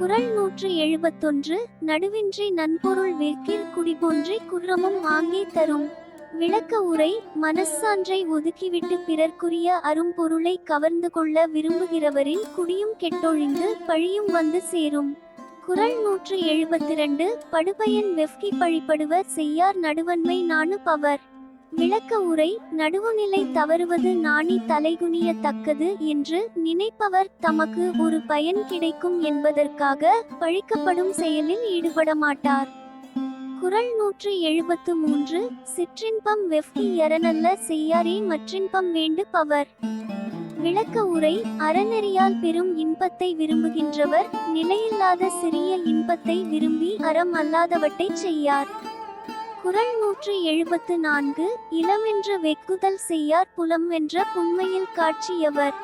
குறள் நூற்று எழுபத்தொன்று நடுவின்றி நன்பொருள் வேற்கில் குடிபோன்றி குற்றமும் ஆங்கே தரும். விளக்க உரை மனச்சான்றை ஒதுக்கிவிட்டு பிறர்க்குரிய அரும்பொருளை கவர்ந்து கொள்ள விரும்புகிறவரின் குடியும் கெட்டொழிந்து பழியும் வந்து சேரும். குறள் நூற்று எழுபத்திரண்டு படுபயன் வெஃப்கி பழிப்படுவ செய்யார் நடுவன்மை நானு பவர். விளக்க உரை நடுவுநிலை தவறுவது நாணி தலைகுனியத்தக்கது என்று நினைப்பவர் தமக்கு ஒரு பயன் கிடைக்கும் என்பதற்காக பழிக்கப்படும் செயலில் ஈடுபட மாட்டார் குறள் நூற்று எழுபத்து மூன்று சிற்றின்பம் வெஃப்டி எரநல்ல செய்யாரே மற்றின்பம் வேண்டு பவர். விளக்க உரை அறநெறியால் பெரும் இன்பத்தை விரும்புகின்றவர் நிலையில்லாத சிறிய இன்பத்தை விரும்பி அறம் அல்லாதவற்றை செய்யார். குறள் நூற்று எழுபத்து நான்கு இளமென்ற வெக்குதல் செய்யார் புலம் வென்ற புண்மையில் காட்சியவர்.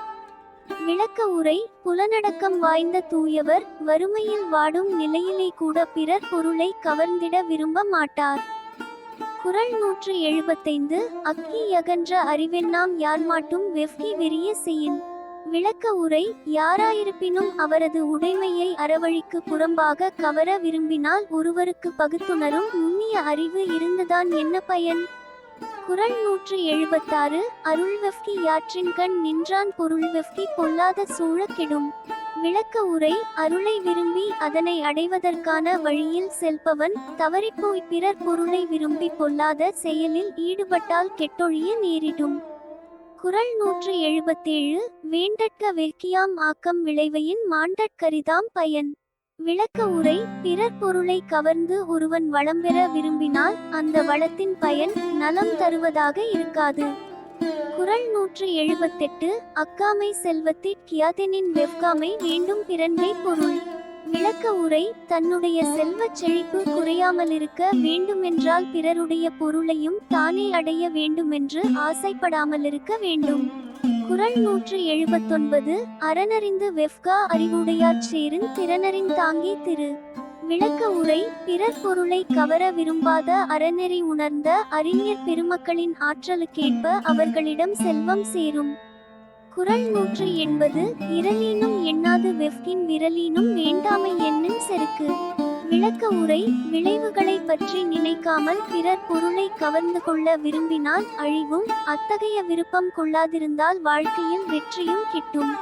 விளக்க உரை புலனடக்கம் வாய்ந்த தூயவர் வறுமையில் வாடும் நிலையிலே கூட பிறர் பொருளை கவர்ந்திட விரும்ப மாட்டார். குரல் நூற்று எழுபத்தைந்து அக்கி யகன்ற அறிவெண்ணாம் யார் மாட்டும் வெஃப்கி வெறிய செய்யின். விளக்க உரை யாராயிருப்பினும் அவரது உடைமையை அறவழிக்கு புறம்பாக கவர விரும்பினால் ஒருவருக்கு பகுத்துணரும் நுண்ணிய அறிவு இருந்துதான் என்ன பயன்? குறள் நூற்று எழுபத்தாறு அருள் வெஃப்கி யாற்றின் கண் நின்றான் பொருள் வெஃப்கி பொல்லாத சூழ கெடும். விளக்க உரை அருளை விரும்பி அதனை அடைவதற்கான வழியில் செல்பவன் தவறிப்போய் பிறர் பொருளை விரும்பி பொல்லாத செயலில் ஈடுபட்டால் கெட்டொழிய நேரிடும். குறள் நூற்று எழுபத்தேழு வேண்டற்க வெற்கியாம் ஆக்கம் விளைவையின் மாண்டற்கரிதாம் பயன். விளக்க உரை பிறர் பொருளை கவர்ந்து ஒருவன் வளம் பெற விரும்பினால் அந்த வளத்தின் பயன் நலம் தருவதாக இருக்காது. குறள் நூற்று எழுபத்தெட்டு அக்காமை செல்வத்திற் கியாதெனின் வெவ்காமை வேண்டும் பிறன்மை பொருள். விளக்க உரை தன்னுடைய செல்வச் செழிப்பு குறையாமலிருக்க வேண்டுமென்றால் பிறருடைய பொருளையும் தானே அடைய வேண்டுமென்று ஆசைப்படாமலிருக்க வேண்டும். குறள் நூற்று எழுபத்தொன்பது அறனறிந்து வெஃப்கா அறிவுடையாற் சேரின் திறனறின் தாங்கி திரு. விளக்க உரை பிறர் பொருளை கவர விரும்பாத அறநெறி உணர்ந்த அறிஞர் பெருமக்களின் ஆற்றலுக்கேற்ப அவர்களிடம் செல்வம் சேரும். குறள் நூற்று எண்பது இரலீனும் எண்ணாது வெஃப்கின் விரலினும் வேண்டாமை என்னும் செருக்கு. விளக்க உரை விளைவுகளை பற்றி நினைக்காமல் பிறர் பொருளை கவர்ந்து கொள்ள விரும்பினால் அழிவும் அத்தகைய விருப்பம் கொள்ளாதிருந்தால் வாழ்க்கையில் வெற்றியும் கிட்டும்.